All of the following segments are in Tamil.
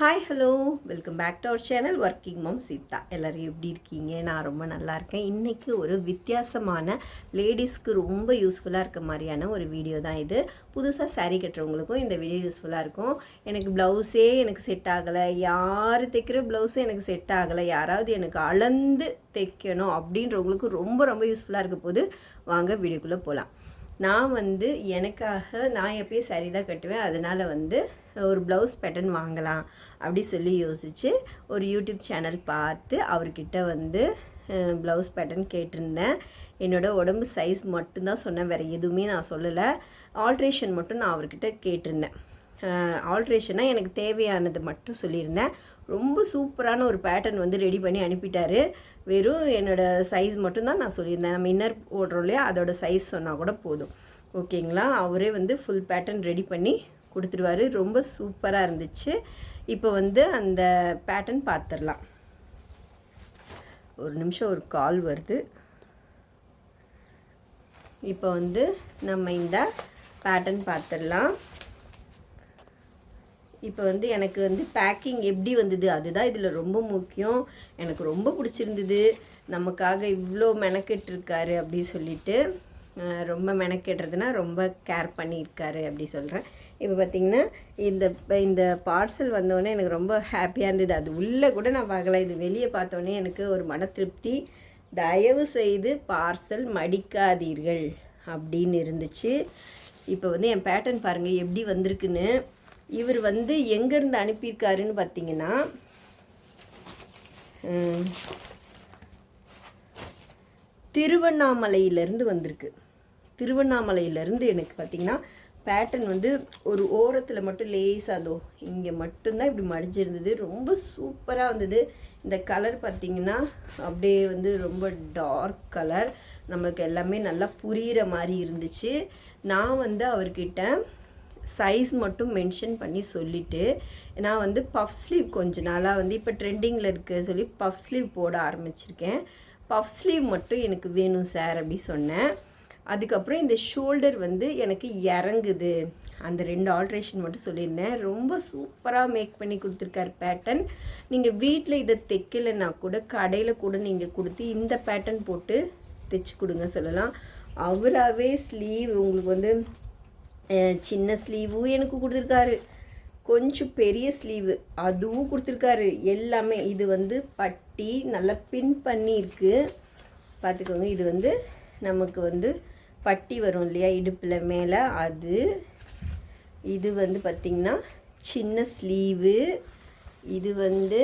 Hi hello welcome back to our channel working mom Seetha எல்லோரும் எப்படி இருக்கீங்க? நான் ரொம்ப நல்லா இருக்கேன். இன்றைக்கி ஒரு வித்தியாசமான லேடிஸ்க்கு ரொம்ப யூஸ்ஃபுல்லாக இருக்க மாதிரியான ஒரு வீடியோ தான் இது. புதுசாக சாரீ கட்டுறவங்களுக்கும் இந்த வீடியோ யூஸ்ஃபுல்லாக இருக்கும். எனக்கு ப்ளவுஸே எனக்கு செட் ஆகலை. யார் தைக்கிற ப்ளவுஸும் எனக்கு செட் ஆகலை. யாராவது எனக்கு அளந்து தைக்கணும் அப்படின்றவங்களுக்கு ரொம்ப ரொம்ப யூஸ்ஃபுல்லாக இருக்க போது வாங்க வீடியோக்குள்ளே போகலாம் நான் வந்து எனக்காக நான் எப்பயும் சரி தான் கட்டுவேன். அதனால் வந்து ஒரு ப்ளவுஸ் பேட்டர்ன் வாங்கலாம் அப்படி சொல்லி யோசித்து ஒரு யூடியூப் சேனல் பார்த்து அவர்கிட்ட வந்து ப்ளவுஸ் பேட்டர்ன் கேட்டிருந்தேன். என்னோடய உடம்பு சைஸ் மட்டும்தான் சொன்னேன். வேறு எதுவுமே நான் சொல்லலை. ஆல்ட்ரேஷன் மட்டும் நான் அவர்கிட்ட கேட்டிருந்தேன். ஆல்ட்ரேஷனாக எனக்கு தேவையானது மட்டும் சொல்லியிருந்தேன். ரொம்ப சூப்பரான ஒரு பேட்டர்ன் வந்து ரெடி பண்ணி அனுப்பிட்டாரு. வெறும் என்னோடய சைஸ் மட்டும்தான் நான் சொல்லியிருந்தேன். நம்ம இன்னர் ஓடுறோம் இல்லையா? அதோட சைஸ் சொன்னால் கூட போதும். ஓகேங்களா? அவரே வந்து ஃபுல் பேட்டர்ன் ரெடி பண்ணி கொடுத்துருவாரு. ரொம்ப சூப்பராக இருந்துச்சு. இப்போ வந்து அந்த பேட்டர்ன் பார்த்துடலாம் ஒரு நிமிஷம் ஒரு கால் வருது. இப்போ வந்து நம்ம இந்த பேட்டர்ன் பார்த்துடலாம் இப்போ வந்து எனக்கு வந்து பேக்கிங் எப்படி வந்தது? அதுதான் இதில் ரொம்ப முக்கியம். எனக்கு ரொம்ப பிடிச்சிருந்தது. நமக்காக இவ்வளோ மெனக்கெட்டிருக்காரு அப்படி சொல்லிட்டு ரொம்ப மெனக்கெடுறதுனா ரொம்ப கேர் பண்ணியிருக்காரு அப்படி சொல்கிறேன் இப்போ பார்த்திங்கன்னா இந்த இந்த பார்சல் வந்தோடனே எனக்கு ரொம்ப ஹாப்பியாக இருந்தது. அது உள்ளே கூட நான் பார்க்கல. இது வெளியே பார்த்தோன்னே எனக்கு ஒரு மன திருப்தி. தயவு செய்து பார்சல் மடிக்காதீர்கள் அப்படின்னு இருந்துச்சு. இப்போ வந்து என் பேட்டர்ன் பாருங்கள் எப்படி வந்திருக்குன்னு. இவர் வந்து எங்கேருந்து அனுப்பியிருக்காருன்னு பார்த்தீங்கன்னா திருவண்ணாமலையிலேருந்து வந்திருக்கு. திருவண்ணாமலையிலேருந்து எனக்கு பார்த்தீங்கன்னா பேட்டர்ன் வந்து ஒரு ஓரத்தில் மட்டும் லேசாக அதோ இங்கே மட்டும்தான் இப்படி மடிஞ்சிருந்தது. ரொம்ப சூப்பராக வந்தது. இந்த கலர் பார்த்தீங்கன்னா அப்படியே வந்து ரொம்ப டார்க் கலர் நம்மளுக்கு எல்லாமே நல்லா புரிகிற மாதிரி இருந்துச்சு. நான் வந்து அவர்கிட்ட சைஸ் மட்டும் மென்ஷன் பண்ணி சொல்லிவிட்டு நான் வந்து பஃப் ஸ்லீவ் கொஞ்ச நாளாக வந்து இப்போ ட்ரெண்டிங்கில் இருக்க சொல்லி பஃப் ஸ்லீவ் போட ஆரம்பிச்சிருக்கேன். பஃப் ஸ்லீவ் மட்டும் எனக்கு வேணும் சார் அப்படி சொன்னேன். அதுக்கப்புறம் இந்த ஷோல்டர் வந்து எனக்கு இறங்குது. அந்த ரெண்டு ஆல்ட்ரேஷன் மட்டும் சொல்லியிருந்தேன். ரொம்ப சூப்பராக மேக் பண்ணி கொடுத்துருக்காரு பேட்டர்ன் நீங்கள் வீட்டில் இதை தைக்கலைன்னா கூட கடையில் கூட நீங்கள் கொடுத்து இந்த பேட்டர்ன் போட்டு தைச்சி கொடுங்க சொல்லலாம். அவராகவே ஸ்லீவ் உங்களுக்கு வந்து சின்ன ஸ்லீவும் எனக்கு கொடுத்துருக்காரு. கொஞ்சம் பெரிய ஸ்லீவு அதுவும் கொடுத்துருக்காரு. எல்லாமே இது வந்து பட்டி நல்லா பின் பண்ணியிருக்கு. பார்த்துக்கோங்க இது வந்து நமக்கு வந்து பட்டி வரும் இல்லையா இடுப்பில் மேலே அது. இது வந்து பார்த்திங்கன்னா சின்ன ஸ்லீவு இது வந்து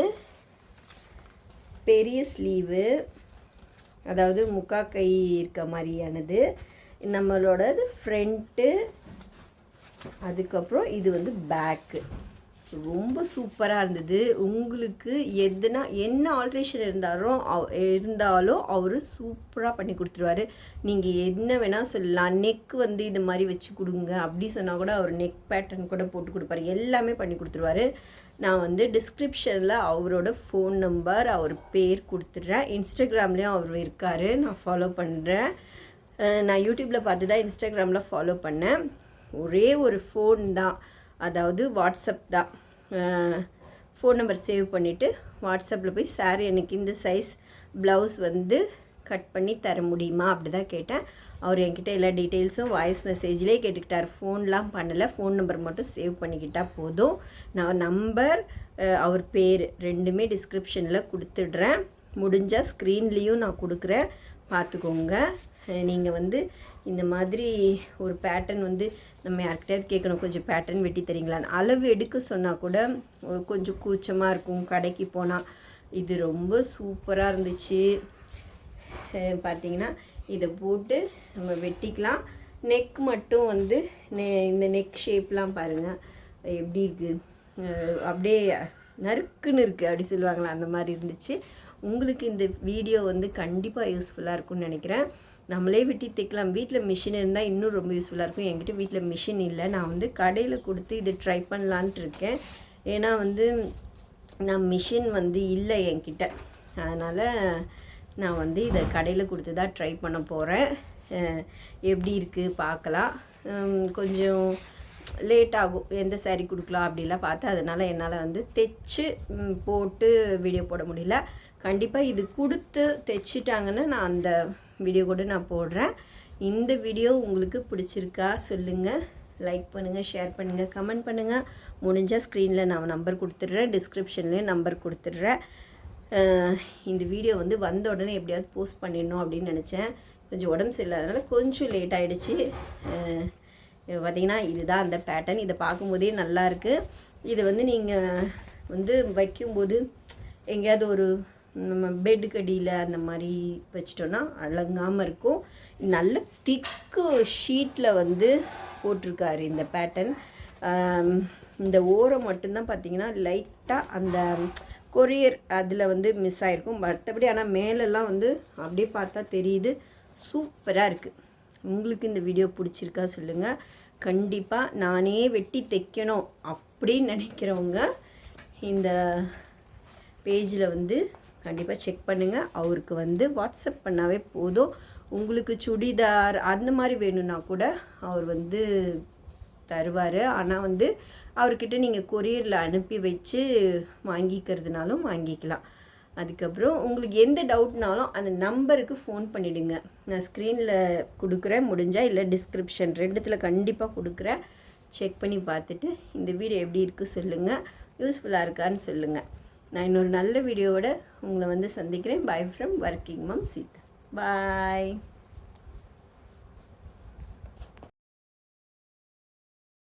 பெரிய ஸ்லீவு அதாவது முக்கா கை இருக்க மாதிரியானது. நம்மளோடது ஃப்ரண்ட்டு அதுக்கப்புறம் இது வந்து பேக்கு ரொம்ப சூப்பராக இருந்தது. உங்களுக்கு எதுனா என்ன ஆல்ட்ரேஷன் இருந்தாலும் இருந்தாலும் அவர் சூப்பராக பண்ணி கொடுத்துருவாரு. நீங்கள் என்ன வேணால் சொல்லலாம். நெக் வந்து இது மாதிரி வச்சு கொடுங்க. அப்படி சொன்னால் கூட அவர் நெக் பேட்டர்ன் கூட போட்டு கொடுப்பாரு. எல்லாமே பண்ணி கொடுத்துருவாரு. நான் வந்து டிஸ்கிரிப்ஷனில் அவரோட ஃபோன் நம்பர் அவர் பேர் கொடுத்துட்றேன். இன்ஸ்டாகிராம்லேயும் அவர் இருக்கார். நான் ஃபாலோ பண்ணுறேன் நான் யூடியூப்பில் பார்த்து தான் இன்ஸ்டாகிராமில் ஃபாலோ பண்ணேன். ஒரே ஒரு ஃபோன் தான். அதாவது வாட்ஸ்அப் தான். ஃபோன் நம்பர் சேவ் பண்ணிவிட்டு வாட்ஸ்அப்பில் போய் சார் எனக்கு இந்த சைஸ் ப்ளவுஸ் வந்து கட் பண்ணி தர முடியுமா? அப்படி தான் கேட்டேன். அவர் என்கிட்ட எல்லா டீட்டெயில்ஸும் வாய்ஸ் மெசேஜ்லேயே கேட்டுக்கிட்டார். ஃபோன்லாம் பண்ணலை. ஃபோன் நம்பர் மட்டும் சேவ் பண்ணிக்கிட்டால் போதும். நான் நம்பர் அவர் பேர் ரெண்டுமே டிஸ்கிரிப்ஷனில் கொடுத்துடுறேன். முடிஞ்சால் ஸ்க்ரீன்லேயும் நான் கொடுக்குறேன். பார்த்துக்கோங்க. நீங்கள் வந்து இந்த மாதிரி ஒரு பேட்டர்ன் வந்து நம்ம யார்கிட்டயாவது கேட்கணும். கொஞ்சம் பேட்டர்ன் வெட்டி தரீங்களான்னு அளவு எடுக்க சொன்னால் கூட கொஞ்சம் கூச்சமாக இருக்கும். கடைக்கு போனால் இது ரொம்ப சூப்பராக இருந்துச்சு. பார்த்தீங்கன்னா இதை போட்டு நம்ம வெட்டிக்கலாம். நெக் மட்டும் வந்து நெ- இந்த நெக் ஷேப்லாம் பாருங்கள் எப்படி இருக்குது அப்படியே நறுக்குன்னு இருக்குது அப்படி சொல்லுவாங்களா? அந்த மாதிரி இருந்துச்சு. உங்களுக்கு இந்த வீடியோ வந்து கண்டிப்பாக யூஸ்ஃபுல்லாக இருக்கும்னு நினைக்கிறேன். நம்மளே வெட்டி தைக்கலாம் வீட்டில் மிஷின் இருந்தால் இன்னும் ரொம்ப யூஸ்ஃபுல்லாக இருக்கும். என்கிட்ட வீட்டில் மிஷின் இல்லை. நான் வந்து கடையில் கொடுத்து இது ட்ரை பண்ணலான்ட்டு இருக்கேன். ஏன்னா வந்து நான் மிஷின் வந்து இல்லை என்கிட்ட. அதனால் நான் வந்து இதை கடையில் கொடுத்து தான் ட்ரை பண்ண போகிறேன் எப்படி இருக்குது பார்க்கலாம். கொஞ்சம் லேட் ஆகும் எந்த saree கொடுக்கலாம் அப்படிலாம் பார்த்து அதனால் என்னால் வந்து தைச்சு போட்டு வீடியோ போட முடியல. கண்டிப்பாக இது கொடுத்து தைச்சிட்டாங்கன்னா நான் அந்த வீடியோ கூட நான் போடுறேன். இந்த வீடியோ உங்களுக்கு பிடிச்சிருக்கா சொல்லுங்கள் லைக் பண்ணுங்கள் ஷேர் பண்ணுங்கள் கமெண்ட் பண்ணுங்கள் முடிஞ்சால் ஸ்க்ரீனில் நான் நம்பர் கொடுத்துட்றேன். டிஸ்கிரிப்ஷன்லேயும் நம்பர் கொடுத்துட்றேன். இந்த வீடியோ வந்து வந்த உடனே எப்படியாவது போஸ்ட் பண்ணிடணும் அப்படின்னு நினச்சேன். கொஞ்சம் உடம்பு சரியில்லாதனால கொஞ்சம் லேட் ஆகிடுச்சு பார்த்திங்கன்னா இதுதான் அந்த பேட்டர்ன் இதை பார்க்கும்போதே நல்லா இருக்குது இது வந்து நீங்கள் வந்து வைக்கும்போது எங்கேயாவது ஒரு நம்ம பெட்டுக்கு அடியில் அந்த மாதிரி வச்சிட்டோன்னா அழங்காமல் இருக்கும். நல்ல திக்கு ஷீட்டில் வந்து போட்டிருக்காரு இந்த பேட்டர்ன் இந்த ஓரம் மட்டும்தான் பார்த்தீங்கன்னா லைட்டாக அந்த கொரியர் அதில் வந்து மிஸ் ஆகிருக்கும் மற்றபடி ஆனால் மேலெல்லாம் வந்து அப்படியே பார்த்தா தெரியுது. சூப்பராக இருக்குது உங்களுக்கு இந்த வீடியோ பிடிச்சிருக்கா சொல்லுங்கள் கண்டிப்பாக நானே வெட்டி தைக்கணும் அப்படின்னு நினைக்கிறவங்க இந்த பேஜில் வந்து கண்டிப்பாக செக் பண்ணுங்கள் அவருக்கு வந்து வாட்ஸ்அப் பண்ணாவே போதும். உங்களுக்கு சுடிதார் அந்த மாதிரி வேணும்னா கூட அவர் வந்து தருவார். ஆனால் வந்து அவர்கிட்ட நீங்கள் கொரியரில் அனுப்பி வச்சு வாங்கிக்கிறதுனாலும் வாங்கிக்கலாம். அதுக்கப்புறம் உங்களுக்கு எந்த டவுட்னாலும் அந்த நம்பருக்கு ஃபோன் பண்ணிவிடுங்க நான் ஸ்க்ரீனில் கொடுக்குறேன் முடிஞ்சால் இல்லை டிஸ்கிரிப்ஷன் ரெண்டுத்தில் கண்டிப்பாக கொடுக்குறேன். செக் பண்ணி பார்த்துட்டு இந்த வீடியோ எப்படி இருக்குது சொல்லுங்கள் யூஸ்ஃபுல்லாக இருக்கான்னு சொல்லுங்கள் நான் இன்னொரு நல்ல வீடியோவோட உங்களை வந்து சந்திக்கிறேன். Bye from working mom Seetha bye